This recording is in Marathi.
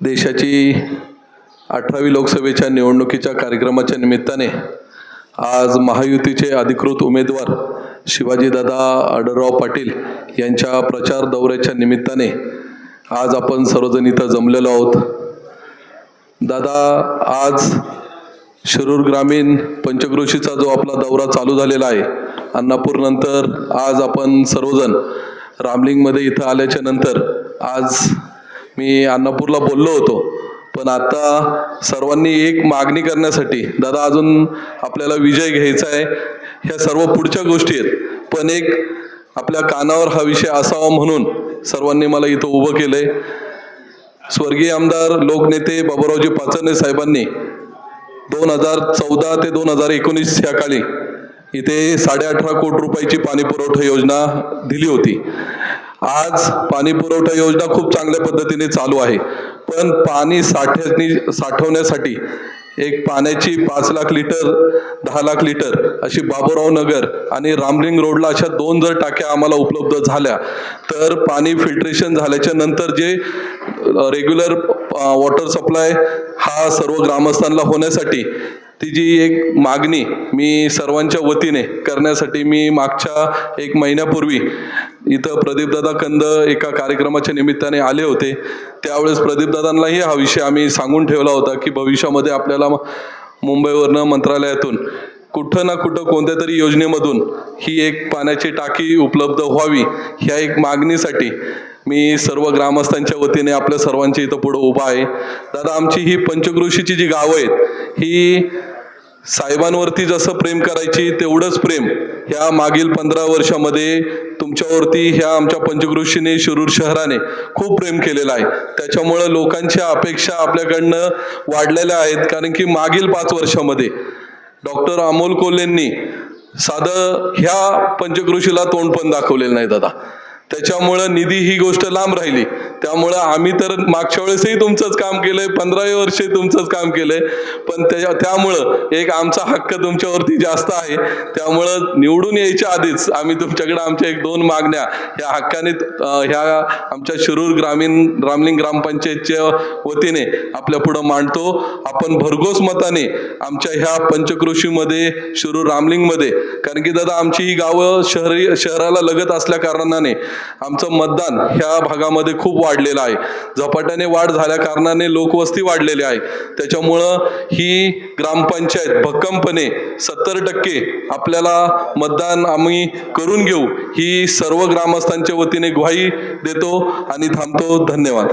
देशाची अठरावी लोकसभेच्या निवडणुकीच्या कार्यक्रमाच्या निमित्ताने आज महायुतीचे अधिकृत उमेदवार शिवाजीदादा आढळराव पाटील यांच्या प्रचार दौऱ्याच्या निमित्ताने आज आपण सर्वजण इथं जमलेलो आहोत. दादा आज शिरूर ग्रामीण पंचक्रोशीचा जो आपला दौरा चालू झालेला आहे अन्नापूर नंतर आज आपण सर्वजण रामलिंगमध्ये इथं आल्याच्यानंतर आज मी अन्नापूरला बोललो होतो. पण आता सर्वांनी एक मागणी करण्यासाठी दादा अजून आपल्याला विजय घ्यायचा आहे ह्या सर्व पुढच्या गोष्टी आहेत. पण एक आपल्या कानावर हा विषय असावा म्हणून सर्वांनी मला इथं उभं केलंय. स्वर्गीय आमदार लोकनेते बाबुरावजी पाचरणे साहेबांनी दोन हजार चौदा ते दोन हजार एकोणीस या काळी इथे साडे अठरा कोटी रुपयाची पाणी पुरवठा योजना दिली होती. आज पाणी पुरवठा योजना खूप चांगल्या पद्धतीने चालू आहे. पण पाणी साठ्यानी साठवण्यासाठी एक पाण्याची पाच लाख लिटर दहा लाख लिटर अशी बाबूराव नगर आणि रामलिंग रोडला अशा दोन जर टाक्या आम्हाला उपलब्ध झाल्या तर पाणी फिल्ट्रेशन झाल्याच्यानंतर जे रेग्युलर वॉटर सप्लाय हा सर्व ग्रामस्थांना होण्यासाठी ती जी एक मागणी मी सर्वांच्या वतीने करण्यासाठी मी मागच्या एक महिन्यापूर्वी इथं प्रदीपदादा कंद एका कार्यक्रमाच्या निमित्ताने आले होते. त्यावेळेस प्रदीपदादांनाही हा विषय आम्ही सांगून ठेवला होता की भविष्यामध्ये आपल्याला मुंबईवरनं मंत्रालयातून कुठं ना कुठं कोणत्या तरी योजनेमधून ही एक पाण्याची टाकी उपलब्ध व्हावी ह्या एक मागणीसाठी मी सर्व ग्रामस्थांच्या वतीने आपल्या सर्वांच्या इथं पुढं उभा आहे. दादा आमची ही पंचकृषीची जी गावं आहेत ही साहेबांवरती जसं प्रेम करायची तेवढंच प्रेम. ह्या मागील पंधरा वर्षामध्ये तुमच्यावरती ह्या आमच्या पंचकृषीने शिरूर शहराने खूप प्रेम केलेलं आहे. त्याच्यामुळं लोकांच्या अपेक्षा आपल्याकडनं वाढलेल्या आहेत. कारण की मागील पाच वर्षामध्ये डॉक्टर अमोल कोल्हेंनी साधं ह्या पंचकृषीला तोंड पण दाखवलेलं नाही दादा. त्याच्यामुळं निधी ही गोष्ट लांब राहिली. त्यामुळं आम्ही तर मागच्या वेळेसही तुमचंच काम केलंय पंधराव्या वर्षे तुमचंच काम केलंय. पण त्याच्या त्यामुळं एक आमचा हक्क तुमच्यावरती जास्त आहे. त्यामुळं निवडून यायच्या आधीच आम्ही तुमच्याकडे आमच्या एक दोन मागण्या ह्या हक्काने ह्या आमच्या शिरूर ग्रामीण रामलिंग ग्रामपंचायतच्या वतीने आपल्या पुढं मांडतो. आपण भरघोस मताने आमच्या ह्या पंचकृषीमध्ये शिरूर रामलिंगमध्ये कारण की दादा आमची ही गावं शहरी शहराला लगत असल्या कारणाने आमचं मतदान ह्या भागामध्ये खूप वाढलेलं आहे. झपाट्याने वाढ झाल्या कारणाने लोकवस्ती वाढलेली आहे. त्याच्यामुळं ही ग्रामपंचायत भक्कमपणे सत्तर टक्के आपल्याला मतदान आम्ही करून घेऊ. ही सर्व ग्रामस्थांच्या वतीने ग्वाही देतो आणि थांबतो. धन्यवाद.